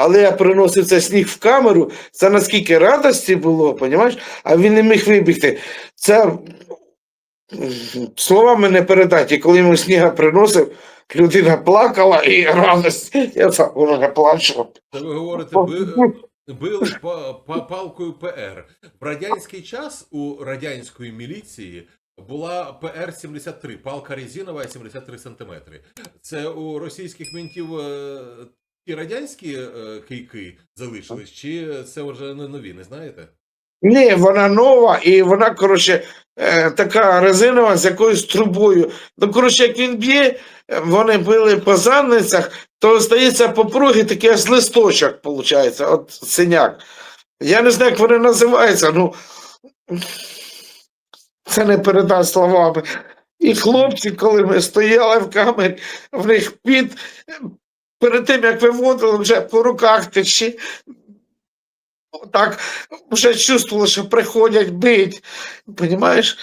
Але я приносив цей сніг в камеру, це наскільки радості було, понімаєш? А він не міг вибігти. Це словами не передати. Коли йому сніга приносив, людина плакала і радость. Я так вже плачу. Ви говорите, би, били па, па, палкою ПР. В радянський час у радянської міліції була ПР-73, палка резинова 73 сантиметри. Це у російських ментів ті радянські е, кийки залишились, чи це вже не нові, не знаєте? Ні, вона нова, і вона, коротше, е, така резинова з якоюсь трубою. Ну, коротше, як він б'є, вони били по задницях, то стається попруги такий аж листочок, виходить, от синяк. Я не знаю, як вони називаються, ну це не передати словами. І хлопці, коли ми стояли в камері, в них під перед тим, як виводили, вже по руках течі. Так вже чувствували, що приходять бить. Понімаєш?